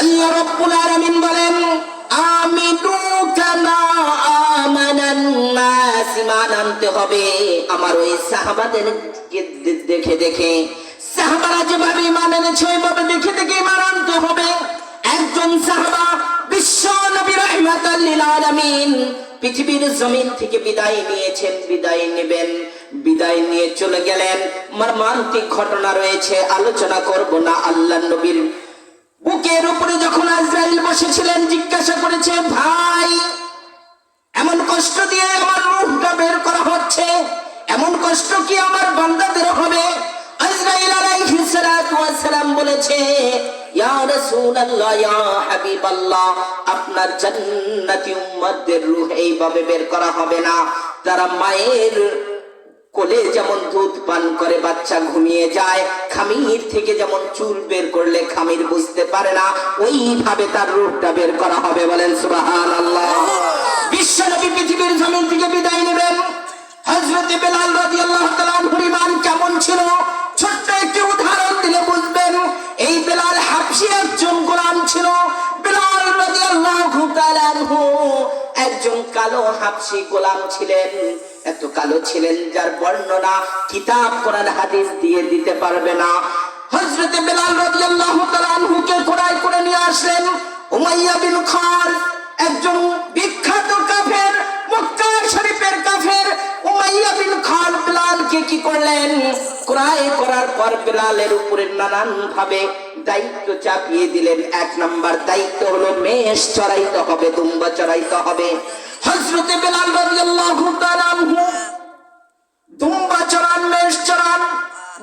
আল্লাহ বলেন, আমিনু কামা আনতে হবে। আমার ওই সাহাবাদের দেখে দেখে। সাহাবারা যেভাবে ঈমান এনেছে দেখে দেখে ঈমান আনতে হবে। একজন সাহাবা, বিশ্ব নবী রাহমাতাল লিল আলামিন, পৃথিবীর জমিন থেকে বিদায় নিয়েছেন, বিদায় নেবেন, বিদায় নিয়ে চলে গেলেন। মর্মান্তিক ঘটনা রয়েছে, আলোচনা করব না আল্লাহ নবীর বুকের উপরে যখন আজরাইল বসেছিলেন, জিজ্ঞাসা করেছে, ভাই, এমন কষ্ট দিয়ে আমার রূহটা বের করা হচ্ছে? এমন কষ্ট কি আমার বান্দাদের হবে? আজরাইল আলাইহিস সালাম বলেছে, ইয়া রাসূলুল্লাহ, ইয়া হাবিবাল্লাহ, আপনার জান্নাতি উম্মতদের রূহ এইভাবে বের করা হবে না। তারা মায়ের কোলে যেমন দুধ পান করে বাচ্চা ঘুমিয়ে যায়, খামির থেকে যেমন চুল বের করলে খামির বুঝতে পারে না, ওইভাবে তার রূপটা বের করা হবে বলেন সুবাহান আল্লাহ বিশ্বনবী পৃথিবীর জমিন থেকে বিদায় নেবেন। হজরতে বেলাল রাদিয়াল্লাহু তাআলা পরিমাণ কেমন ছিল? কালো হাবশি গোলাম ছিলেন। এত কালো ছিলেন যার বর্ণনা কিতাব, কোরআন, হাদিস দিয়ে দিতে পারবে না। হযরতে বেলাল রাদিয়াল্লাহু তাআলা আনহুকে কোরাই করে নিয়ে আসলেন উমাইয়া বিন খাল, একজন বিখ্যাত কাফের মক্কা শরীফের কাফের। উমাইয়া বিন খাল বেলালকে কি করলেন? ক্রয় করার পর বেলালের উপরে নানান ভাবে দায়িত্ব চাপিয়ে দিলেন। এক নাম্বার দায়িত্ব হলো মেষ চড়াইতে হবে, দুম্বা চড়াইতে হবে। হজরতে বেলাল রাদিয়াল্লাহু তাআলা আনহু দুম্বা চড়ান মেষ চড়ান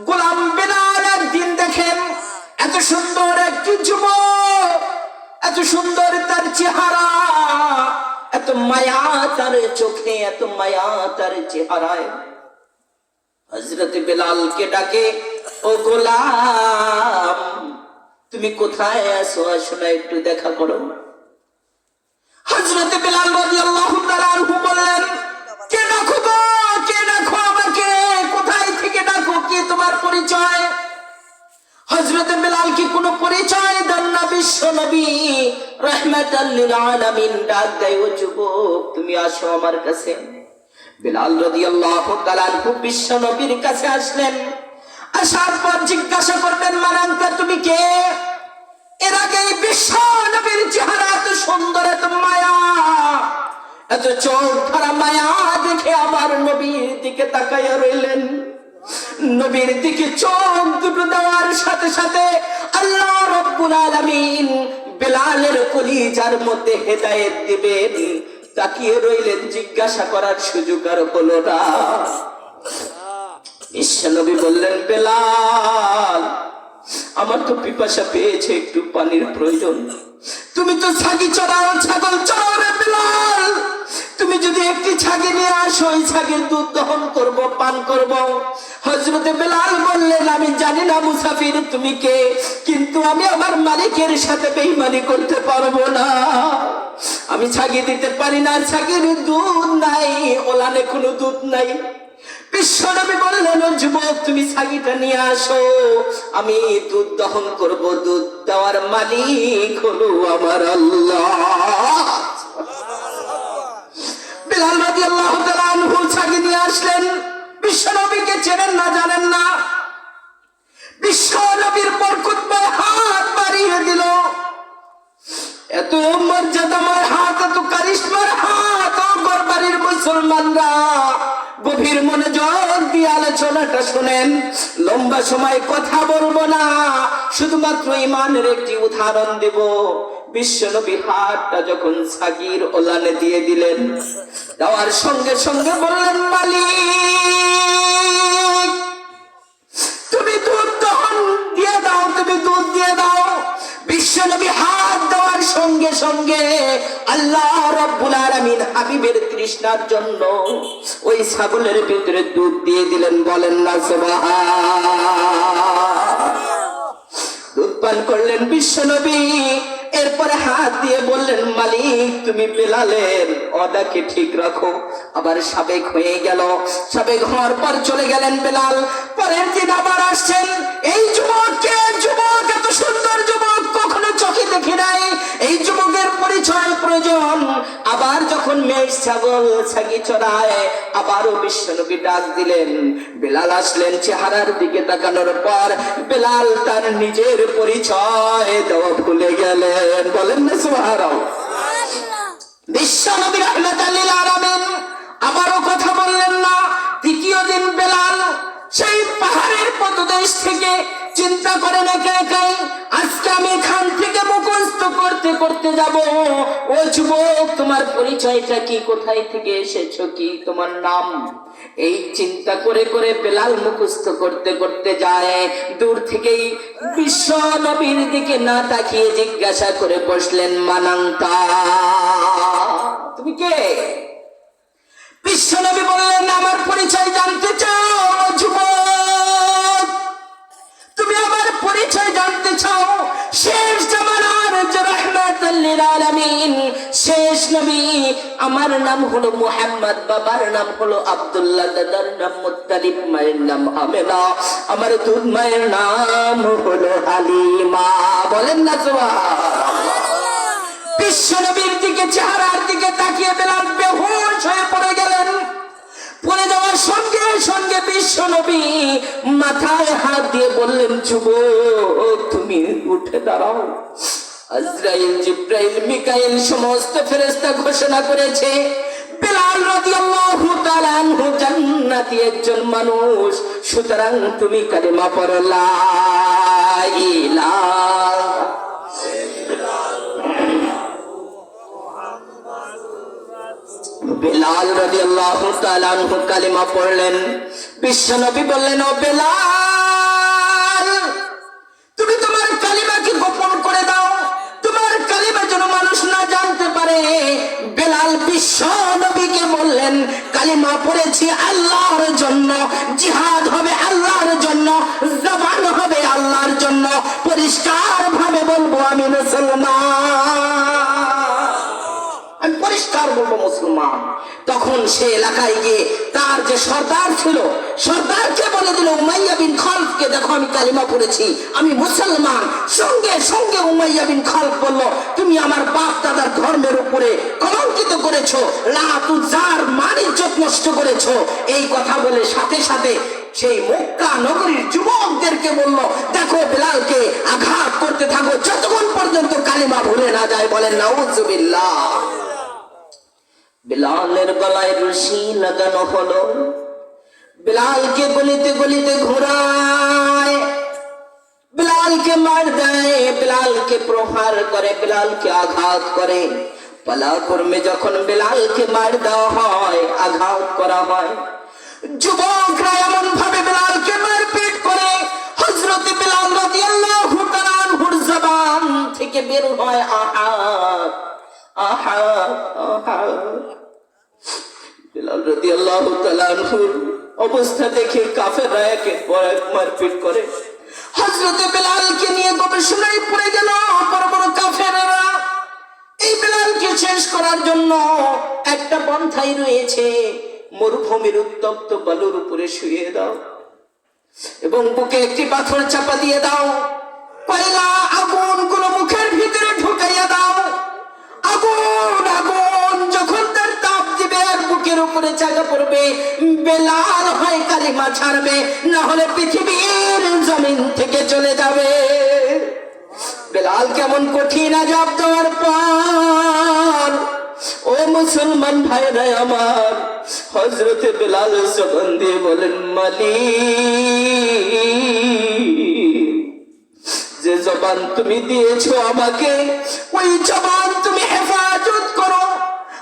গোলাম বেলাল একদিন দেখেন, এত সুন্দর একটি যুবক, এত সুন্দর তার চেহারা, এত মায়া তার চোখে, এত মায়া তার চেহারায়। হজরত বেলালকে ডাকে, ও গোলাম, তুমি কোথায় আছো? আসো না, একটু দেখা করো। হজরত বেলাল তাআলা বললেন, কে ডাকো গো, কে ডাকো আমাকে? কোথায় থেকে ডাকো? কি তোমার পরিচয়? হজরত বেলাল কি কোনো পরিচয় না? বিশ্ব নবী রহমাতাল আলামিন ডাক দেয়, ও যুবক, তুমি আসো আমার কাছে। বেলাল রাদিয়াল্লাহু তাআলা আনহু বিশ্ব কাছে আসলেন। আসার পর জিজ্ঞাসা করবেন মানান্তা তুমি কে? এর আগে বিশ্ব নবীর চেহারা এত সুন্দর, এত মায়া, এত চোখ ধরা মায়া দেখে আমার নবীর দিকে তাকাইয়া রইলেন। নবীর দিকে চোখ দুটো দেওয়ার সাথে সাথে আল্লাহ রব্বুল আলামিন বেলালের কলিজার মধ্যে হেদায়েত দিবেন। তাকিয়ে রইলেন, জিজ্ঞাসা করার সুযোগ আর হলো না। বিশ্বনবী বললেন, বেলাল আমার তো পিপাসা পেয়েছে একটু পানির প্রয়োজন। তুমি তো ছাগি চড়াও, ছাগল চড়াও বেলাল। তুমি যদি একটি ছাগি নিয়ে আসো, ওই ছাগির দুধ দহন করব, পান করব। হজরতে বেলাল বললেন, আমি জানি না মুসাফির তুমি কে, কিন্তু আমি আমার মালিকের সাথে বেইমানি করতে পারব না। আমি ছাগি দিতে পারি না, ছাগির দুধ নাই, ওলানে কোনো দুধ নাই। বিশ্বনবী বললেন যুবক, তুমি আসো। আমি দুধ দহন করব, দুধ দেওয়ার মালিক হলো আমার আল্লাহ। বিলাল আনহু ছাগি নিয়ে আসলেন। বিশ্বনবীকে চেনেন না, জানেন না। বিশ্বনবীর বরকতময় হাত বাড়িয়ে দিল। এত মর্যাদাময় হাত, এত কারিশমার হাত। ও গরবাড়ির মুসলমানরা, গভীর মনোযোগ দিয়ে আলোচনাটা শুনেন। লম্বা সময় কথা বলব না, শুধুমাত্র ইমানের একটি উদাহরণ দেব। বিশ্বনবী হাতটা যখন সাগির ওলানে দিয়ে দিলেন, দেওয়ার সঙ্গে সঙ্গে বললেন, মালিক, তুমি দুধ দহন দিয়ে দাও, তুমি দুধ দিয়ে দাও। বিশ্বনবী হাত দেওয়ার সঙ্গে সঙ্গে আল্লাহ রব্বুল আলামিন হাবিবের তৃষ্ণার জন্য ওই ছাগলের ভিতরে দুধ দিয়ে দিলেন, বলেন না দুধ পান করলেন বিশ্বনবী এরপরে হাত দিয়ে বললেন, মালিক, তুমি বেলালের অদাকে ঠিক রাখো। আবার সাবেক হয়ে গেল। সাবেক হওয়ার পর চলে গেলেন বেলাল। পরের দিন আবার আসছেন। এই যুবক এত সুন্দর যুবক, কখনো চোখে দেখি নাই। এই যুবকের পরিচয় প্রয়োজন। আবার যখন ছাগল ছাগি চড়ায়, আবারও বিশ্বনবী ডাক দিলেন। বেলাল আসলেন চেহারার দিকে তাকানোর পর, বেলাল তার নিজের পরিচয় দেওয়া ভুলে গেলেন। বলেন না সুহারাও বিশ্বনবী রহমত আলীল আরামেন আবারও কথা বললেন না। তৃতীয় দিন বেলাল পদদেশ থেকে চিন্তা করে না কে একাই আজকে আমি এখান থেকে মুখস্থ করতে করতে যাব। ও যুবক, তোমার পরিচয়টা কি? কোথায় থেকে এসেছ কি? তোমার নাম? এই চিন্তা করে করে বেলাল মুখস্থ করতে করতে যায়। দূর থেকেই বিশ্ব নবীর দিকে না তাকিয়ে জিজ্ঞাসা করে বসলেন মানান্তা। তুমি কে? বিশ্বনবী বললেন, আমার পরিচয় জানতে চাও যুবক। আমার পরিচয় জানতে চাও, শেষ জামানার আলামিন, শেষ নবী আমার নাম হলো মুহাম্মদ, বাবার নাম হলো আব্দুল্লাহ, দাদার নাম মুত্তালিব মায়ের নাম আমেনা, আমার দুধ মায়ের নাম হলো হালিমা, বলেন না সুবহানাল্লাহ। বিশ্বনবীর দিকে চেহারার দিকে তাকিয়ে বেলাল বেহুশ হয়ে পড়ে গেলেন। পড়ে যাওয়ার সঙ্গে সঙ্গে বিশ্বনবী মাথায় হাত দিয়ে বললেন যুব তুমি উঠে দাঁড়াও। আজরাইল, জিব্রাইল, মিকাইল সমস্ত ফেরেশতা ঘোষণা করেছে, বেলাল রাদিয়াল্লাহু তাআলা আনহু জান্নাতি একজন মানুষ, সুতরাং তুমি কালিমা পড়ো, লা ইলাহা বেলাল তাআলা আনহু কালিমা পড়লেন। বললেন, ও বেলাল, তুমি তোমার কালিমাকে গোপন করে দাও। তোমার কালিমা যেন মানুষ না জানতে পারে। বেলাল বিশ্ব নবীকে বললেন, কালিমা পড়েছি আল্লাহর জন্য। জিহাদ হবে আল্লাহর জন্য। জবান হবে আল্লাহর জন্য। পরিষ্কার পরিষ্কার মুসলমান। তখন সে এলাকায় গিয়ে তার যে সর্দার ছিল, সর্দারকে বলে দিল, উমাইয়া বিন খলফকে দেখো, আমি কালিমা পড়েছি, আমি মুসলমান। সঙ্গে সঙ্গে উমাইয়া বিন খলফ বলল, তুমি আমার বাপ দাদার ধর্মের উপরে কলঙ্কিত করেছ লাতুজার মান ইজ্জত নষ্ট করেছ। এই কথা বলে সাথে সাথে সেই মক্কা নগরীর যুবকদেরকে বলল, দেখো বেলালকে আঘাত করতে থাকো, যতক্ষণ পর্যন্ত কালিমা ভুলে না যায় বলেন, নাউজুবিল্লাহ। বিলালের গলায় রশি লাগানো হলো। বিলালকে গলিতে গলিতে ঘোরায়। বিলালকে মার দেয়, বিলালকে প্রহার করে, বিলালকে আঘাত করে। পালাকুর্মে যখন বিলালকে মার দেওয়া হয়, আঘাত করা হয়, যুবকরা এমন ভাবে বিলালকে মারপিট করে। হযরত বিলাল রাদিয়াল্লাহু তাআলা আনহুর জবান থেকে বের হয়। আহাত আহাত আহাত বিলাল রাদিয়াল্লাহু তাআলা আনহুর অবস্থা দেখে কাফেররা পর এক মারপিট করে। নিয়ে গবেষণায় পড়ে গেল বড় বড় কাফেররা। এই শেষ করার জন্য একটা পন্থাই রয়েছে, মরুভূমির উত্তপ্ত বালুর উপরে শুয়ে দাও এবং বুকে একটি পাথর চাপা দিয়ে দাও। কয়লা, আগুন, কোন মুখের ভিতরে ঢুকাইয়া দাও। আগুন আগুন, যখন বুকের উপরে চাকা পড়বে, বেলাল হয় কালিমা ছাড়বে না হলে পৃথিবীর জমিন থেকে চলে যাবে। বেলাল কেমন কঠিন আজাব দেওয়ার পর, ও মুসলমান ভাইরা আমার হজরতে বেলাল জবান বলেন, মালিক, যে জবান তুমি দিয়েছ আমাকে, ওই জবান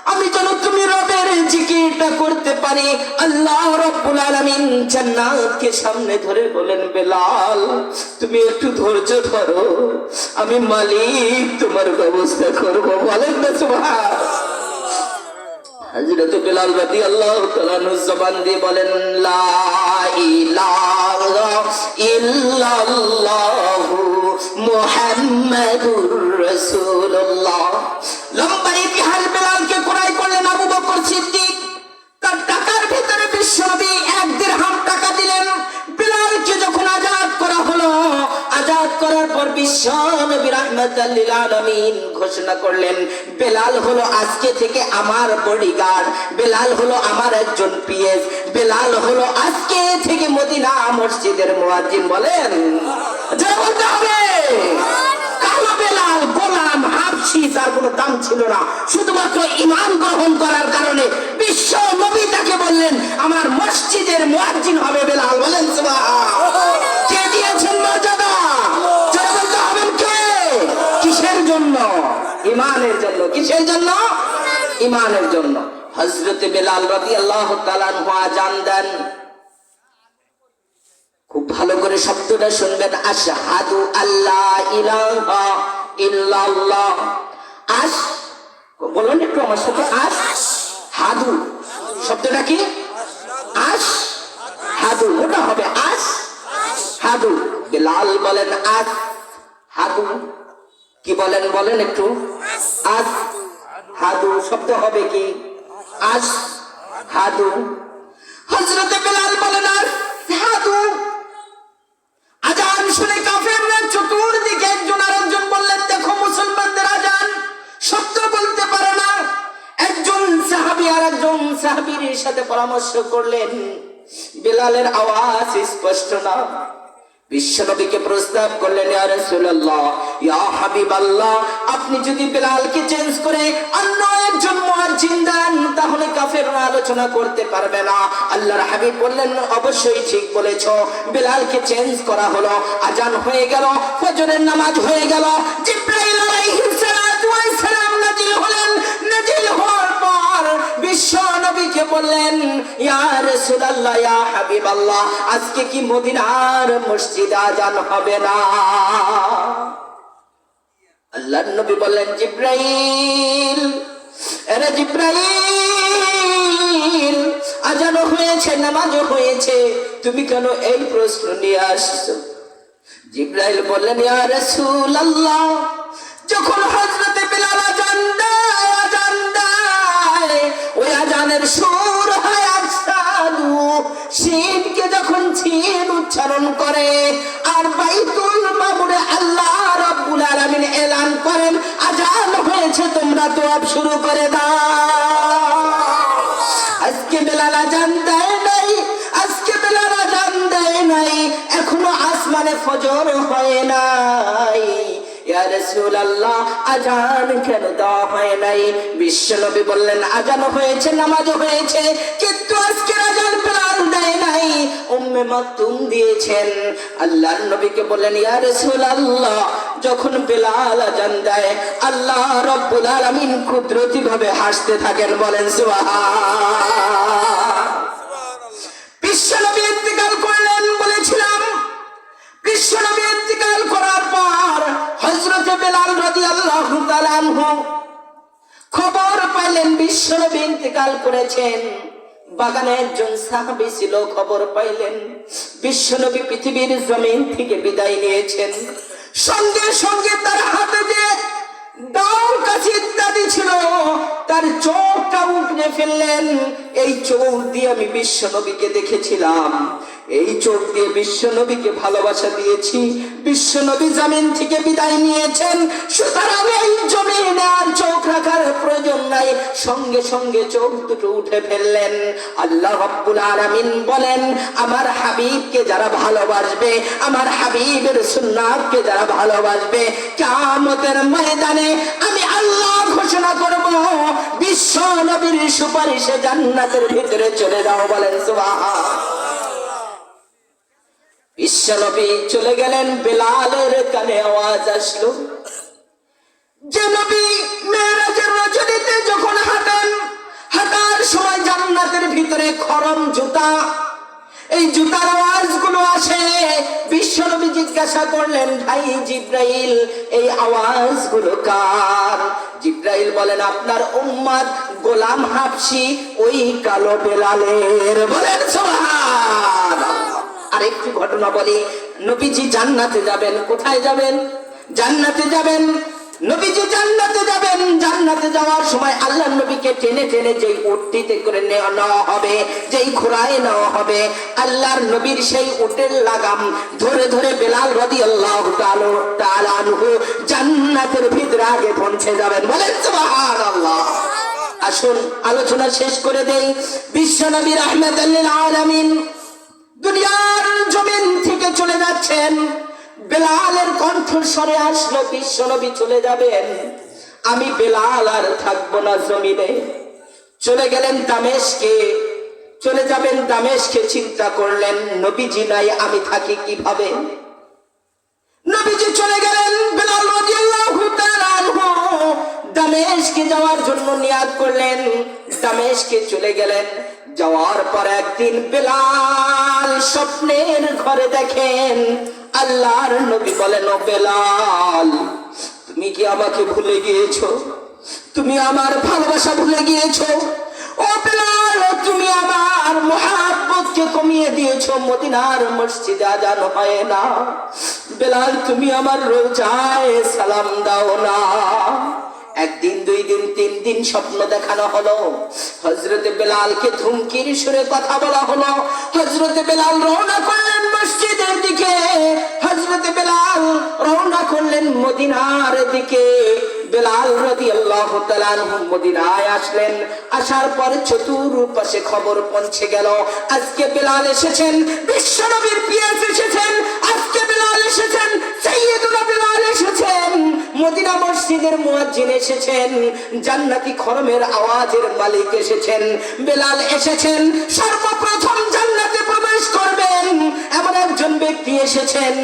আমি যেন তুমি রবের জিকিরটা করতে পারি। আল্লাহ রব্বুল আলামিন জান্নাতকে সামনে ধরে বলেন, বেলাল, তুমি একটু ধৈর্য ধরো। আমি মালিক, তোমার ব্যবস্থা করব। বলেন না, সুবহান। হযরত বেলাল রাদিয়াল্লাহু তাআলা জবান দিয়ে বলেন, লা ইলাহা ইল্লাল্লাহু মুহাম্মাদুর রাসূলুল্লাহ। লম্বা ইতিহাস বিশ্বনবী এক দিরহাম টাকা দিলেন। বিলালকে যখন আজাদ করা হলো, আজাদ করার পর বিশ্ব নবী রাহমাতাল লিল আলামিন ঘোষণা করলেন, বেলাল হলো আজকে থেকে আমার বডিগার্ড বেলাল হলো আমার একজন পিএস, বেলাল হলো আজকে থেকে মদিনা মসজিদের মুয়াজ্জিন বলেন। বলতে হবে। মুয়াজ্জিন হবে বেলাল, বলেন কে দিয়েছেন মর্যাদা? জোরে বলতে হবেন কে? কিসের জন্য? ইমানের জন্য। কিসের জন্য? ইমানের জন্য। হযরতে বেলাল রাদিয়াল্লাহু তাআলা আজান দেন। খুব ভালো করে শব্দটা শুনবেন। আশহাদু আল্লাহ ইলাহা ইল্লাল্লাহ। আশ বলুন একটু আমার সাথে। আশ হাদু। শব্দটা কি আশ হাদু ওটা হবে আশ হাদু বিলাল বলেন আস। হাদু। কি বলেন বলেন একটু। আস। হাদু শব্দ হবে কি? আস। হাদু। হজরতে বেলাল বলেন আস। হাদু। আজান শুনে কাফেররা চতুর্দিকে একজন আরেকজন বললেন, দেখো মুসলমানদের আজান। সত্য বলতে পারে না। একজন সাহাবী আর একজন সাহাবীর সাথে পরামর্শ করলেন। বেলালের আওয়াজ স্পষ্ট না। বিশ্বনবীকে প্রস্তাব করলেন আপনি যদি চেঞ্জ করে অন্য একজন দেন, তাহলে আলোচনা করতে পারবে না। আল্লাহর হাবিব বললেন, অবশ্যই ঠিক বলেছ, বেলালকে চেঞ্জ করা হলো, আজান হয়ে গেল, ফজরের নামাজ হয়ে গেল। হলেন নাজিল বিশ্ব বললেন, ইয়া রাসূলুল্লাহ, ইয়া হাবিবাল্লাহ, আজকে কি মদিনার মসজিদ আজান হবে না? আল্লাহর নবী বললেন, জিব্রাইল, এরে জিব্রাইল হয়েছে, নামাজও হয়েছে, তুমি কেন এই প্রশ্ন নিয়ে আসছো? জিব্রাইল বললেন যখন হযরতে বিলাল আজান দেয় আজান দেয় শিবকে যখন ছিন উচ্চারণ করে, আর বাইতুল মামুরে আল্লাহ রাব্বুল আলামিন এলান করেন, আজান হয়েছে, তোমরা তোয়াব শুরু করে দাও। আজকে বেলাল আজান দেয় নাই, আজকে বেলাল আজান দেয় নাই, এখনও আসমানে ফজর হয় নাই। আজান কেন দেওয়া হয় নাই? বললেন, আজান হয়েছে, নামাজ হয়েছে, কিন্তু আজান বেলাল দেয় নাই। উম্মে দিয়েছেন। আল্লাহর নবীকে বললেন, ইয়া যখন বেলাল আজান দেয়, আল্লাহ রব্বুল আলামিন কুদরতি ভাবে হাসতে থাকেন, বলেন সুবহান বিশ্বনবী ইন্তেকাল করলেন বলেছিলাম ইন্তেকাল করার পর হযরতে বেলাল তাআলা আনহু খবর পাইলেন, বিশ্বনবী ইন্তেকাল করেছেন। বাগানে খবর পাইলেন, বিশ্বনবী পৃথিবীর জমিন থেকে বিদায় নিয়েছেন। সঙ্গে সঙ্গে তার হাতে যে দাও কাছে ইত্যাদি ছিল, তার চোখটা উপড়ে ফেললেন। এই চোখ দিয়ে আমি বিশ্ব নবীকে দেখেছিলাম। এই চোখ দিয়ে বিশ্ব নবীকে ভালোবাসা দিয়েছি। বিশ্ব নবী জামিন থেকে বিদায় নিয়েছেন। সুতরাং এই জমিনে আর চোখ রাখার প্রয়োজন নাই। সঙ্গে সঙ্গে চোখ দুটো উঠে ফেললেন। আল্লাহ রাব্বুল আলামিন বলেন, আমার হাবিবকে যারা ভালোবাসবে, আমার হাবিবের সুন্নাতকে যারা ভালোবাসবে, কিয়ামতের ময়দানে আমি আল্লাহ ঘোষণা করব, বিশ্ব নবীর সুপারিশে জান্নাতের ভিতরে চলে যাও বলেন সুবহান বিশ্ব নবী চলে গেলেন বেলালের কানে আওয়াজ আসলো। যে নবী মেরাজের রজনীতে যখন হাঁটেন, হাঁটার সময় জান্নাতের ভিতরে খরম জুতা। এই জুতার আওয়াজগুলো আসে। বিশ্বনবী জিজ্ঞাসা করলেন, ভাই জিব্রাইল, এই আওয়াজগুলো কার? জিব্রাইল বলেন, আপনার উম্মাদ গোলাম হাফসি, ওই কালো বেলালের। বলেন একটু ঘটনা বলি, নবীজি জান্নাতে যাবেন, কোথায় যাবেন? জান্নাতে যাবেন, নবীজি জান্নাতে যাবেন। জান্নাতে যাওয়ার সময় আল্লাহ নবীকে টেনে টেনে যেই উটটিতে করে নেওয়া হবে, যেই ঘোড়ায় নেওয়া হবে, আল্লাহর নবীর সেই উটের লাগাম ধরে ধরে বেলাল রদি আল্লাহ জান্নাতের ভিতরে আগে পৌঁছে যাবেন। বলেন সুবহানাল্লাহ। আসুন, আলোচনা শেষ করে দেই। বিশ্ব নবীর আহমেদ আলামিন দুনিয়ার জমিন থেকে চলে যাচ্ছেন। বেলালের কণ্ঠস্বরে আসলো, বিশ্বনবী চলে যাবেন। আমি বেলাল আর থাকব না জমিনে। চলে গেলেন দামেশকে। চলে যাবেন দামেশকে চিন্তা করলেন, নবীজি নাই, আমি থাকি কীভাবে? নবীজি চলে গেলেন বেলাল দামেশকে যাওয়ার জন্য নিয়াদ করলেন। দামেশকে চলে গেলেন। যাওয়ার পর একদিন বেলাল স্বপ্নের ঘরে দেখেন আল্লাহর নবী বলেন, ও বেলাল, তুমি কি আমাকে ভুলে গিয়েছো? তুমি আমার ভালোবাসা ভুলে গিয়েছো? ও বেলাল, তুমি আমার মহাব্বতকে কমিয়ে দিয়েছ, মদিনার মসজিদে আজান হয় না। বেলাল, তুমি আমার রোজায় সালাম দাও না। একদিন, দুই দিন, তিন দিন স্বপ্ন দেখানো হলো। হজরতে বেলালকে ধুমকির সুরে কথা বলা হলো। হজরতে বেলাল রওনা করলেন মসজিদের দিকে। হজরতে বেলাল রওনা করলেন মদিনার দিকে। বেলাল আল্লাহ মদিনায় আসলেন। আসার খবর পৌঁছে গেল, আজকে বেলাল এসেছেন, বিশ্বনবীর পিয়াস এসেছেন, আজকে বেলাল এসেছেন সাইয়েদুনা বেলাল এসেছেন, মদিনা মসজিদের মুয়াজ্জিন এসেছেন, জান্নাতি খরমের আওয়াজের মালিক এসেছেন, বেলাল এসেছেন, সর্বপ্রথম জান্নাতে প্রবেশ এমন একজন ব্যক্তি এসেছেন।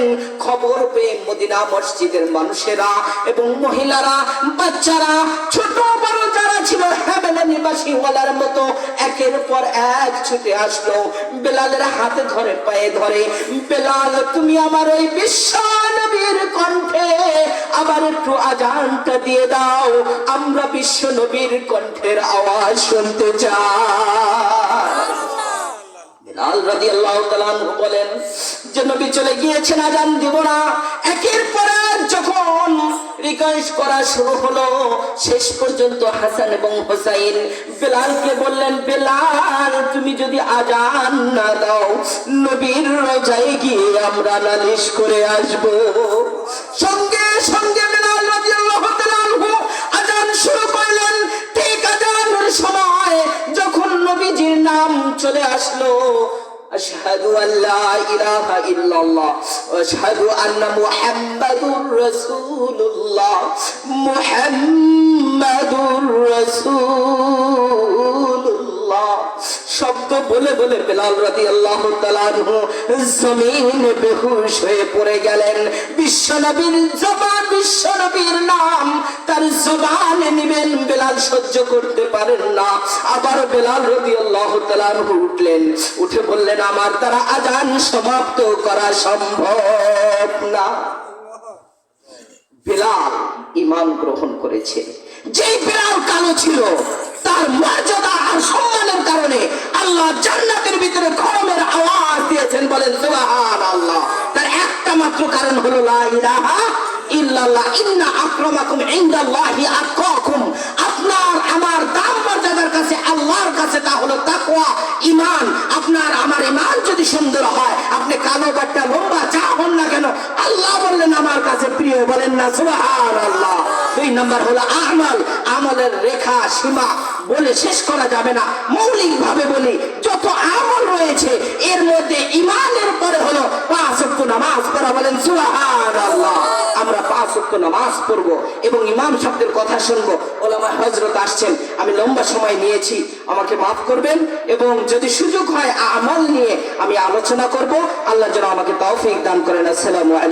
খবর পেয়ে মদিনা মসজিদের মানুষেরা এবং মহিলারা, বাচ্চারা, ছোট বড় যারা ছিল হেবেলা নিবাসী ওয়ালার মতো একের পর এক ছুটে আসলো বেলালের হাতে ধরে পায়ে ধরে, বেলাল, তুমি আমার ওই বিশ্ব নবীর কণ্ঠে আবার একটু আজানটা দিয়ে দাও, আমরা বিশ্ব নবীর কণ্ঠের আওয়াজ শুনতে চাই। তুমি যদি আজান না দাও, নবীর রোজায় গিয়ে আমরা নালিশ করে আসব। সঙ্গে সঙ্গে বেলাল রাদিয়াল্লাহু তাআলা আজান শুরু করলেন। ঠিক আজানের সময় যখন নবীজির নাম চলে আসলো أشهد أن لا إله إلا الله. وأشهد أن محمد رسول الله محمد رسول الله শব্দ বলে বলে বেলাল রাদি আল্লাহ জমিনে বেহুশ হয়ে পড়ে গেলেন। বিশ্বনবীর জবান বিশ্বনবীর নাম, তার জবানে নিবেন বেলাল সহ্য করতে পারেন না। আবার বেলাল রদি আল্লাহ উঠলেন। উঠে বললেন, আমার দ্বারা আজান সমাপ্ত করা সম্ভব না। বেলাল ইমান গ্রহণ করেছে। যেই বেলাল কালো ছিল, তার মর্যাদা আর সম্মানের কারণে আল্লাহ জান্নাতের ভিতরে খরমের আওয়াজ দিয়েছেন, বলেন সুবহান আল্লাহ তার একটা মাত্র কারণ হলো, লা ইল্লাল্লাহ, ইন্না আক্রামাকুম ইনদাল্লাহি আতকাকুম। আপনার আমার দাম মর্যাদার কাছে, আল্লাহর কাছে তা হলো তাকওয়া, ঈমান। আপনার আমার ঈমান যদি সুন্দর হয়, আপনি কালো বাট্টা, লম্বা, যা হন না কেন আল্লাহ বললেন, আমার কাছে প্রিয় বলেন না সুবহান আল্লাহ দুই নম্বর হলো আমল। আমলের রেখা, সীমা বলে শেষ করা যাবে না। মৌলিক ভাবে বলি, যত আমল রয়েছে, এর মধ্যে ইমানের পরে হলো পাঁচ ওয়াক্ত নামাজ পড়া বলেন আল্লাহ আমরা পাঁচ ওয়াক্ত নামাজ পড়ব এবং ইমাম শব্দের কথা শুনব। ওলামা হজরত আসছেন, আমি লম্বা সময় নিয়েছি, আমাকে মাফ করবেন এবং যদি সুযোগ হয় আমল নিয়ে আমি আলোচনা করব। আল্লাহ যেন আমাকে তৌফিক দান করেন। আসসালামু আলাইকুম।